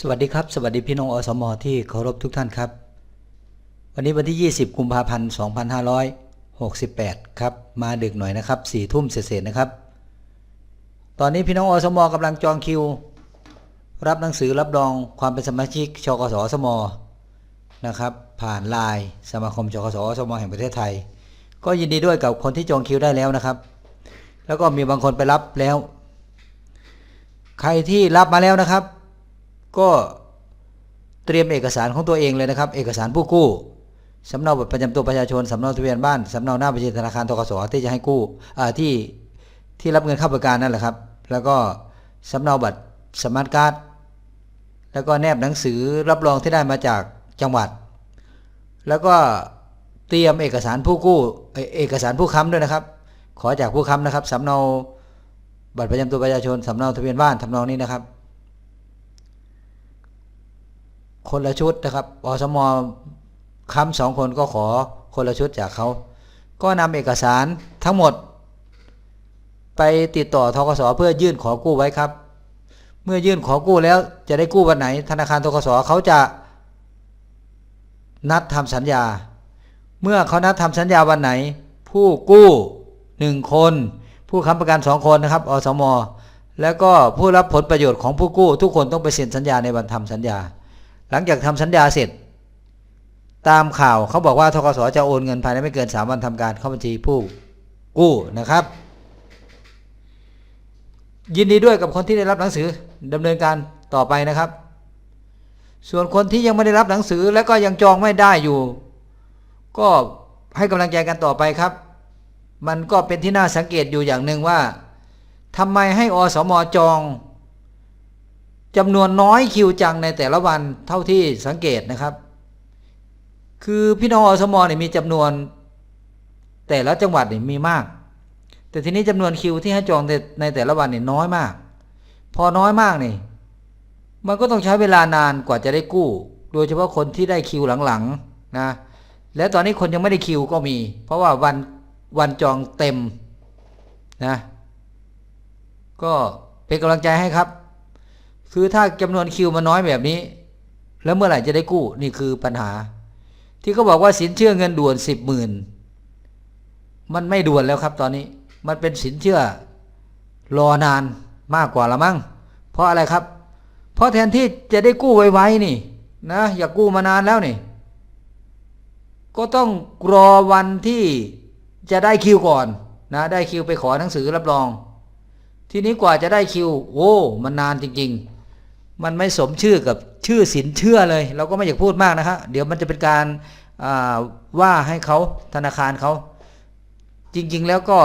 สวัสดีครับ สวัสดีพี่น้องอสมอที่เคารพทุกท่านครับ วันนี้วันที่ 20 กุมภาพันธ์ 2568 ครับ มาดึกหน่อยนะครับ4ทุ่มเศษนะครับ ตอนนี้พี่น้องอสมอกำลังจองคิว รับหนังสือรับรองความเป็นสมาชิกชกสอสมนะครับ ผ่านไลน์สมาคมชกสอสมแห่งประเทศไทย ก็ยินดีด้วยกับคนที่จองคิวได้แล้วนะครับ แล้วก็มีบางคนไปรับแล้ว ใครที่รับมาแล้วนะครับ ก็เตรียมเอกสารของตัวเองเลยนะครับ เอกสารผู้กู้สำเนาบัตรประจำตัวประชาชน สำเนาทะเบียนบ้าน สำเนาหน้าบัญชีธนาคารทกสที่จะให้กู้ที่ที่รับเงินเข้าบริการนั่นแหละครับ แล้วก็สำเนาบัตรสมาร์ทการ์ดแล้วก็แนบหนังสือรับรองที่ได้มาจากจังหวัด แล้วก็เตรียมเอกสารผู้กู้เอกสารผู้ค้ำด้วยนะครับ ขอจากผู้ค้ำนะครับสำเนาบัตรประจำตัวประชาชนสำเนาทะเบียนบ้านทำนองนี้นะครับ คนละชุดนะครับอสมค้ำสองคนก็ขอคนละชุดจากเขา ก็นำเอกสารทั้งหมด ไปติดต่อทกสเพื่อยื่นขอกู้ไว้ครับ เมื่อยื่นขอกู้แล้วจะได้กู้วันไหน ธนาคารทกสเขาจะ นัดทำสัญญา เมื่อเขานัดทำสัญญาวันไหน ผู้กู้หนึ่งคน ผู้ค้ำประกันสองคนนะครับ อสม แล้วก็ผู้รับผลประโยชน์ของผู้กู้ ทุกคนต้องไปเซ็นสัญญาในวันทำสัญญา หลังจากทำสัญญาเสร็จ ตามข่าวเขาบอกว่าทกสจะโอนเงินภายในไม่เกิน 3 วันทำการเข้าบัญชีผู้กู้นะครับ ยินดีด้วยกับคนที่ได้รับหนังสือดำเนินการต่อไปนะครับ ส่วนคนที่ยังไม่ได้รับหนังสือและก็ยังจองไม่ได้อยู่ ก็ให้กำลังใจกันต่อไปครับ มันก็เป็นที่น่าสังเกตอยู่อย่างหนึ่งว่าทำไมให้อสมจอง จำนวนน้อยคิวจังในแต่ละวันเท่าที่สังเกตนะครับ คือพี่น้องอสมเนี่ยมีจำนวน แต่ละจังหวัดเนี่ยมีมาก แต่ทีนี้จำนวนคิวที่ให้จองในในแต่ละวันเนี่ยน้อยมาก พอน้อยมากนี่มันก็ต้องใช้เวลานานกว่าจะได้กู้ โดยเฉพาะคนที่ได้คิวหลังๆนะ และตอนนี้คนยังไม่ได้คิวก็มี เพราะว่าวันวันจองเต็มนะ ก็เป็นกำลังใจให้ครับ คือถ้าจำนวนคิวมันน้อยแบบนี้ แล้วเมื่อไหร่จะได้กู้นี่คือปัญหา ที่เขาบอกว่าสินเชื่อเงินด่วนสิบหมื่นมันไม่ด่วนแล้วครับตอนนี้ มันเป็นสินเชื่อรอนานมากกว่าละมั้งเพราะอะไรครับ เพราะแทนที่จะได้กู้ไวๆนี่นะอยากกู้มานานแล้วนี่ก็ต้องรอวันที่จะได้คิวก่อนนะได้คิวไปขอหนังสือรับรอง ทีนี้กว่าจะได้คิว โอ้ มันนานจริง ๆ มันไม่สมชื่อกับชื่อสินเชื่อเลย เราก็ไม่อยากพูดมากนะครับเดี๋ยวมันจะเป็นการาว่าให้เขาธนาคารเขา จริง ๆ แล้วก็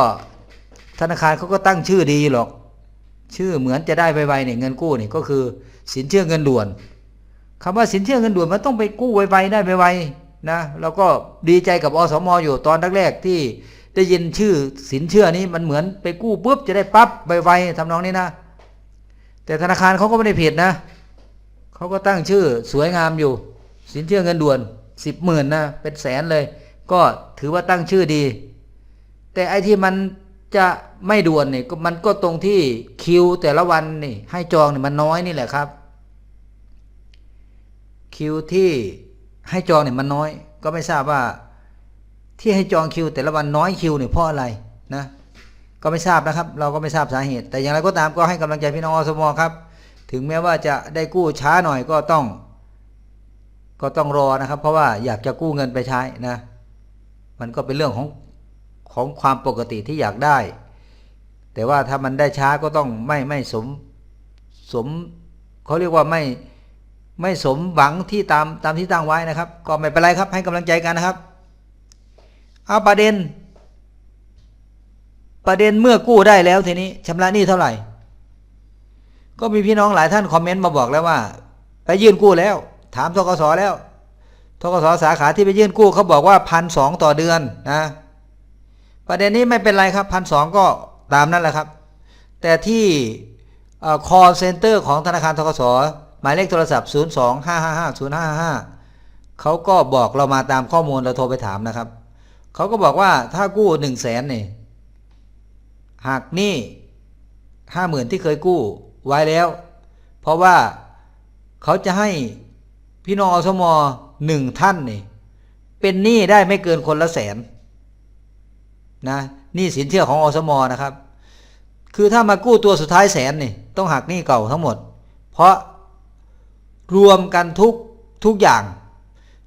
ธนาคารเขาก็ตั้งชื่อดีหรอก ชื่อเหมือนจะได้ไวๆเนี่ยเงินกู้นี่ก็คือสินเชื่อเงินด่วนคำว่าสินเชื่อเงินด่วนมันต้องไปกู้ไวๆได้ไวๆนะเราก็ดีใจกับอสมอยู่ตอนแรกๆที่ได้ยินชื่อสินเชื่อนี้มันเหมือนไปกู้ปุ๊บจะได้ปั๊บไวๆทำนองนี้นะ แต่ธนาคารเขาก็ไม่ได้ผิดนะเขาก็ตั้งชื่อสวยงามอยู่ สินเชื่อเงินด่วนสิบหมื่นนะเป็นแสนเลย ก็ถือว่าตั้งชื่อดี แต่ไอ้ที่มันจะไม่ด่วนเนี่ยมันก็ตรงที่คิวแต่ละวันนี่ให้จองเนี่ยมันน้อยนี่แหละครับ คิวที่ให้จองเนี่ยมันน้อย ก็ไม่ทราบว่า ที่ให้จองคิว แต่ละวันน้อยคิวเนี่ยเพราะอะไรนะ ก็ไม่ทราบนะครับ เราก็ไม่ทราบสาเหตุ แต่อย่างไรก็ตามก็ให้กำลังใจพี่น้องอสมครับ ถึงแม้ว่าจะได้กู้ช้าหน่อยก็ต้อง ก็ต้องรอนะครับ เพราะว่าอยากจะกู้เงินไปใช้นะ มันก็เป็นเรื่องของของความปกติที่อยากได้ แต่ว่าถ้ามันได้ช้าก็ต้องไม่ไม่สมสมเขาเรียกว่าไม่ไม่สมหวังที่ตามตามที่ตั้งไว้นะครับ ก็ไม่เป็นไรครับให้กำลังใจกันนะครับ เอาประเด็น ประเด็นเมื่อกู้ได้แล้วทีนี้ชำระหนี้เท่าไหร่ ก็มีพี่น้องหลายท่านคอมเมนต์มาบอกแล้วว่า ไปยื่นกู้แล้ว ถามทกสแล้วทกสสาขาที่ไปยื่นกู้เขาบอกว่าพันสองต่อเดือนนะประเด็นนี้ไม่เป็นไรครับพันสองก็ตามนั่นแหละครับ แต่ที่ call center ของธนาคารทกสหมายเลขโทรศัพท์ 0 2 5 5 5 0 5 5เขาก็บอกเรามาตามข้อมูลเราโทรไปถามนะครับ เขาก็บอกว่าถ้ากู้1 0 0 0 0แสนเนี่ย หักหนี้ห้าหมื่นที่เคยกู้ไว้แล้ว เพราะว่าเขาจะให้พี่น้องอสมหนึ่งท่านนี่เป็นหนี้ได้ไม่เกินคนละแสนนะหนี้สินเชื่อของอสมนะครับ คือถ้ามากู้ตัวสุดท้ายแสนนี่ต้องหักหนี้เก่าทั้งหมด เพราะรวมกันทุกทุกอย่าง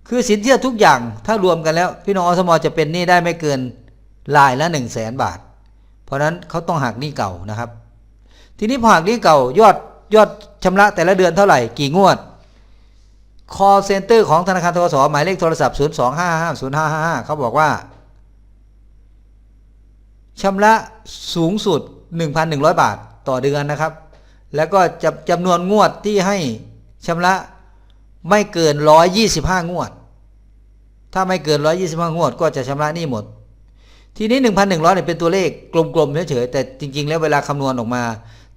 คือสินเชื่อทุกอย่าง ถ้ารวมกันแล้ว พี่น้องอสมจะเป็นหนี้ได้ไม่เกินรายละหนึ่งแสนบาท ราะนั้นเขาต้องหักหนี้เก่านะครับ ทีนี้พอหักหนี้เก่ายอดยอดชำระแต่ละเดือนเท่าไหร่กี่งวด call center ของธนาคารทกสหมายเลขโทรศัพท์ 0 2 5 5 0 5 5 5เขาบอกว่าชำระสูงสุด 1,100 บาทต่อเดือนนะครับ แล้วก็จะจำนวนงวดที่ให้ชำระไม่เกิน 125 งวด ถ้าไม่เกิน 125 งวด ก็จะชำระหนี้หมด ทีนี้ 1,100เนี่ยเป็นตัวเลขกลมๆเฉยๆแต่จริง ๆ แล้วเวลาคำนวณออกมา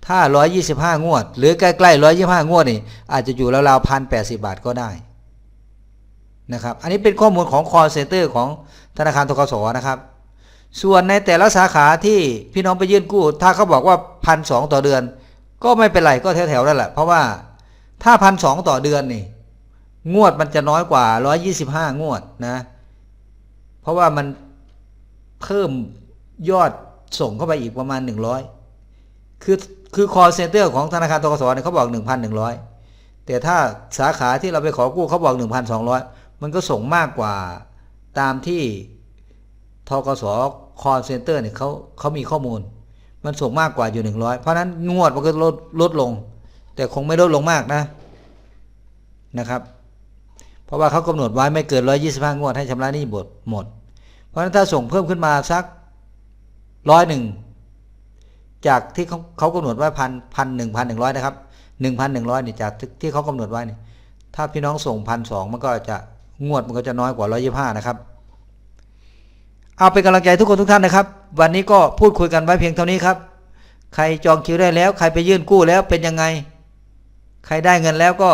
ถ้า 125 งวด หรือใกล้ๆ 125 งวดนี่อาจจะอยู่ราวๆพันแปบาทก็ได้นะครับอันนี้เป็นข้อมูลของ call center ของธนาคารทกสนะครับ ส่วนในแต่ละสาขาที่พี่น้องไปยื่นกู้ ถ้าเขาบอกว่าพันสต่อเดือน ก็ไม่เป็นไรก็แถวๆนั่นแหละ เพราะว่าถ้าพันสต่อเดือนนี่งวดมันจะน้อยกว่า 125 งวดนะ เพราะว่ามัน เพิ่มยอดส่งเข้าไปอีกประมาณ 100 คือคือ call center ของธนาคารทกสเนี่ยเขาบอก 1,100 แต่ถ้าสาขาที่เราไปขอกู้เขาบอก 1,200 มันก็ส่งมากกว่าตามที่ทกส call center เนี่ยเขาเขามีข้อมูล มันส่งมากกว่าอยู่ 100 เพราะนั้นงวดมันก็ลดลดลง แต่คงไม่ลดลงมากนะนะครับ เพราะว่าเขากำหนดไว้ไม่เกิน 125 งวดให้ชำระหนี้หมดหมด ราะฉะนั้นถ้าส่งเพิ่มขึ้นมาสักร้อยหนึ่งจากที่เขาเขากำหนดไว้พันพันหนึ่งพันหนึ่งร้อยนะครับหนึ่งพันหนึ่งร้อยนี่จากที่เขากำหนดไว้นี่ถ้าพี่น้องส่งพันสองมันก็จะงวดมันก็จะน้อยกว่าร้อยยี่ห้านะครับเอาเป็นกำลังใจทุกคนทุกท่านนะครับ วันนี้ก็พูดคุยกันไว้เพียงเท่านี้ครับ ใครจองคิวได้แล้ว ใครไปยื่นกู้แล้วเป็นยังไง ใครได้เงินแล้วก็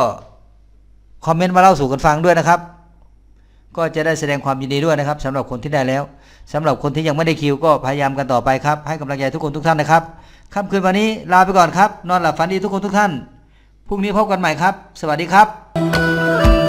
คอมเมนต์มาเล่าสู่กันฟังด้วยนะครับ ก็จะได้แสดงความยินดีด้วยนะครับสำหรับคนที่ได้แล้วสำหรับคนที่ยังไม่ได้คิวก็พยายามกันต่อไปครับ ให้กำลังใจทุกคนทุกท่านนะครับค่ำคืนวันนี้ลาไปก่อนครับ นอนหลับฝันดีทุกคนทุกท่านพรุ่งนี้พบกันใหม่ครับ สวัสดีครับ